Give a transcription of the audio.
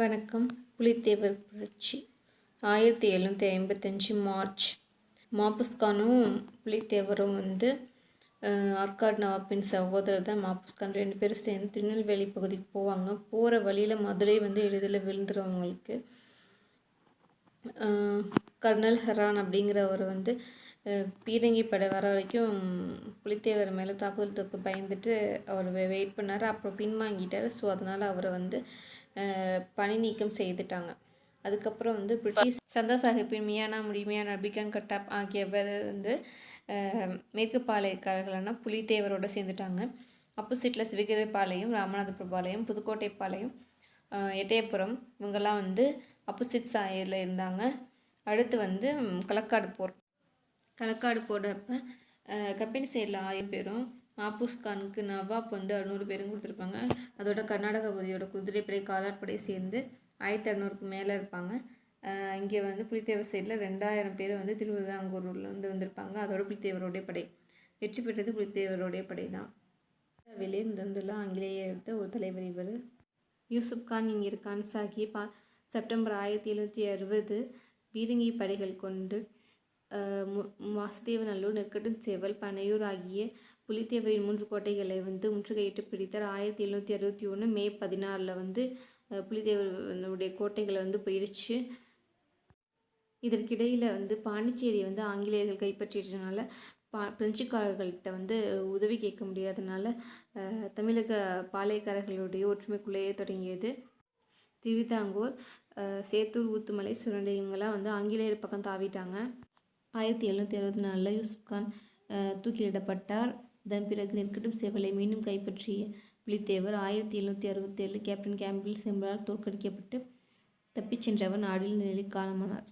வணக்கம். புலித்தேவர் புரட்சி. ஆயிரத்தி எழுநூற்றி ஐம்பத்தஞ்சு மார்ச். மாப்புஸ்கானும் புலித்தேவரும் வந்து ஆர்காட் நவாப்பின் சகோதரர் தான் மாப்புஸ்கான் ரெண்டு பேரும் சேர்ந்து திருநெல்வேலி பகுதிக்கு போவாங்க. போகிற வழியில் மதுரை வந்து எளிதில் விழுந்துரும் அவங்களுக்கு கர்னல் ஹெரான் அப்படிங்கிறவர் வந்து பீரங்கி படை வர வரைக்கும் புலித்தேவர் மேலே தாக்குதல் தொக்கு பயந்துட்டு அவர் வெயிட் பண்ணார். அப்புறம் பின்வாங்கிட்டார். ஸோ அதனால் அவரை வந்து பணி நீக்கம் செய்துட்டாங்க. அதுக்கப்புறம் வந்து பிரிட்டிஷ் சந்தா சாஹிப்பின் மியானா முடிமியான் நபிகன் கட்டாப் ஆகியவர் வந்து மேற்கு பாளையக்காரர்களான புலித்தேவரோடு சேர்ந்துட்டாங்க. பாளையம் ராமநாதபுர ராமநாதபுரபாளையம் புதுக்கோட்டை பாளையம் எட்டயபுரம் இவங்கெல்லாம் வந்து ஆப்போசிட் சாயில் இருந்தாங்க. அடுத்து வந்து களக்காடு போர் களக்காடு போடுறப்ப கம்பெனி சைடில் ஆயிரம் பேரும் மாப்பூஸ் கானுக்கு நவாப் வந்து அறுநூறு பேரும் கொடுத்துருப்பாங்க. அதோட கர்நாடக பகுதியோட குதிரைப்படை காலாட்படை சேர்ந்து ஆயிரத்தி அறநூறுக்கு மேலே இருப்பாங்க. இங்கே வந்து புலித்தேவர் சைடில் ரெண்டாயிரம் பேர் வந்து திருவிதாங்கூர்லருந்து வந்திருப்பாங்க. அதோட புலித்தேவருடைய படை. வெற்றி பெற்றது புலித்தேவருடைய படை தான். வெளியே வந்துள்ள ஆங்கிலேயர் எடுத்த ஒரு தலைவர் இவர். யூசுப் கான் இங்கே கான் சாகி பா செப்டம்பர் ஆயிரத்தி எழுநூற்றி அறுபது பீரங்கி படைகள் கொண்டு அஹ், மு- வாசுதேவநல்லூர் நெற்கட்டும் சேவல் பனையூர் ஆகிய புலித்தேவரின் மூன்று கோட்டைகளை வந்து முற்றுகையிட்டு பிடித்தார். ஆயிரத்தி எழுநூற்றி அறுபத்தி ஒன்று மே பதினாறில் வந்து புலித்தேவருடைய கோட்டைகளை வந்து போயிடுச்சு. இதற்கிடையில் வந்து பாண்டிச்சேரியை வந்து ஆங்கிலேயர்கள் கைப்பற்றிட்டனால பா பிரெஞ்சுக்காரர்கள்ட்ட வந்து உதவி கேட்க முடியாதனால தமிழக பாளையக்காரர்களுடைய ஒற்றுமைக்குள்ளேயே தொடங்கியது. திருவிதாங்கூர் சேத்தூர் ஊத்துமலை சுரண்டை இவங்கெல்லாம் வந்து ஆங்கிலேயர் பக்கம் தாவிட்டாங்க. ஆயிரத்தி எழுநூற்றி அறுபத்தி நாலில் யூசுப் கான் தூக்கிலிடப்பட்டார். அதன் பிறகு நெற்கட்டும் சேவலை மீண்டும் கைப்பற்றிய புலித்தேவர் ஆயிரத்தி எழுநூற்றி அறுபத்தேழு கேப்டன் கேம்பில் செம்பரால் தோற்கடிக்கப்பட்டு தப்பிச் சென்றவர் நாடில் நிலை காலமானார்.